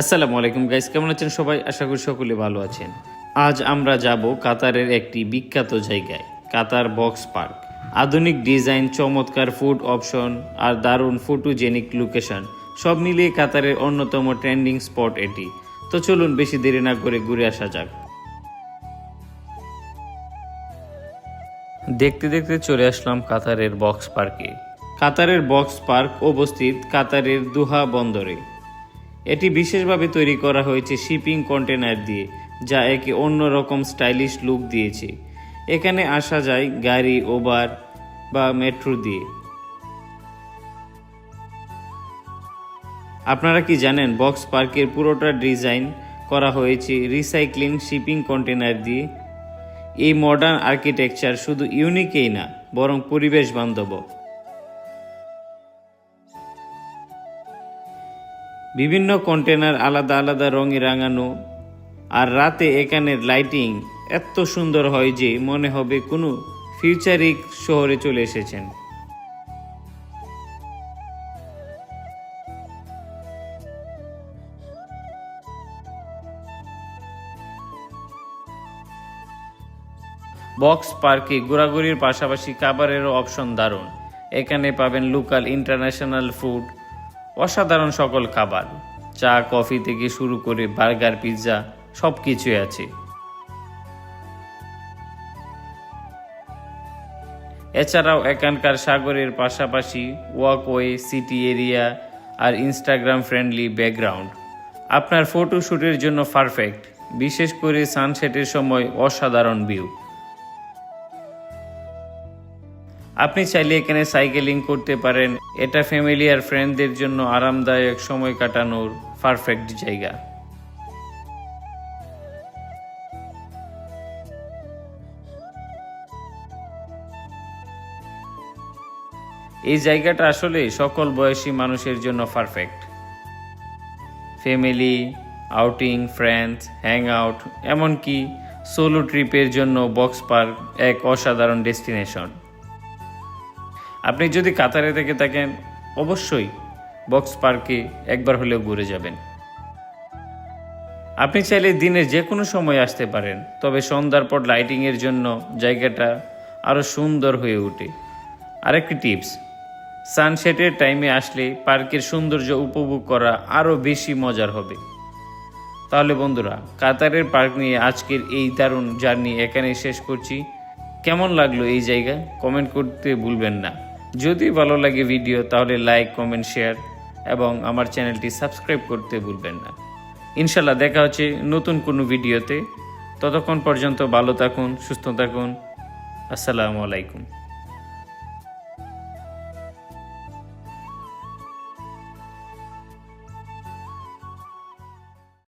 আসসালামু আলাইকুম গাইস, কেমন আছেন সবাই? আশা করি সকলে ভালো আছেন। আজ আমরা যাব কাতারের একটি বিখ্যাত জায়গায়, কাতার বক্স পার্ক। আধুনিক ডিজাইন, চমৎকার ফুড অপশন আর দারুণ ফটোজেনিক লোকেশন, সব মিলিয়ে কাতারের অন্যতম ট্রেন্ডিং স্পট এটি। তো চলুন, বেশি দেরি না করে ঘুরে আসা যাক। দেখতে দেখতে চলে আসলাম কাতারের বক্স পার্কে। কাতারের বক্স পার্ক অবস্থিত কাতারের দুহা বন্দরে। এটি বিশেষভাবে তৈরি করা হয়েছে শিপিং কন্টেনার দিয়ে, যা একে অন্যরকম স্টাইলিশ লুক দিয়েছে। এখানে আসা যায় গাড়ি ওবার বা মেট্রো দিয়ে। আপনারা কি জানেন, বক্স পার্কের পুরোটা ডিজাইন করা হয়েছে রিসাইক্লিং শিপিং কন্টেনার দিয়ে। এই মডার্ন আর্কিটেকচার শুধু ইউনিকই না, বরং পরিবেশ বান্ধব বিভিন্ন কন্টেনার আলাদা আলাদা রঙে রাঙানো। আর রাতে এখানের লাইটিং এত সুন্দর হয় যে মনে হবে কোনো ফিউচারিক শহরে চলে এসেছেন। বক্স পার্কে ঘোরাঘুরির পাশাপাশি খাবারেরও অপশন দারুণ। এখানে পাবেন লোকাল ইন্টারন্যাশনাল ফুড অসাধারণ সকল খাবার, চা, কফি থেকে শুরু করে বার্গার, পিৎজা সব কিছুই আছে। এছাড়াও এখানকার সাগরের পাশাপাশি ওয়াকওয়ে, সিটি এরিয়া আর ইনস্টাগ্রাম ফ্রেন্ডলি ব্যাকগ্রাউন্ড। আপনার ফটোশ্যুটের জন্য পারফেক্ট, বিশেষ করে সানসেটের সময় অসাধারণ ভিউ। আপনি চাইলে এখানে সাইকেলিং করতে পারেন। এটা ফ্যামিলি আর ফ্রেন্ডদের জন্য আরামদায়ক সময় কাটানোর পারফেক্ট জায়গা। এই জায়গাটা আসলে সকল বয়সী মানুষের জন্য perfect family outing friends hang out এমনকি সোলো ট্রিপের জন্য বক্স পার্ক এক অসাধারণ ডেস্টিনেশন আপনি যদি কাতারে থেকে থাকেন, অবশ্যই বক্স পার্কে একবার হলেও ঘুরে যাবেন। আপনি চাইলে দিনের যে কোনো সময় আসতে পারেন, তবে সন্ধ্যার পর লাইটিংয়ের জন্য জায়গাটা আরও সুন্দর হয়ে ওঠে। আরেকটি টিপস সানসেটের টাইমে আসলে পার্কের সৌন্দর্য উপভোগ করা আরও বেশি মজার হবে। তাহলে বন্ধুরা, কাতারের পার্ক নিয়ে আজকের এই দারুণ জার্নি এখানে শেষ করছি। কেমন লাগল এই জায়গা? কমেন্ট করতে ভুলবেন না। যদি ভালো লাগে ভিডিও, তাহলে লাইক কমেন্ট শেয়ার এবং আমার চ্যানেলটি সাবস্ক্রাইব করতে ভুলবেন না। ইনশাল্লাহ দেখা হচ্ছে নতুন কোনো ভিডিওতে। ততক্ষণ পর্যন্ত ভালো থাকুন, সুস্থ থাকুন। আসসালামু আলাইকুম।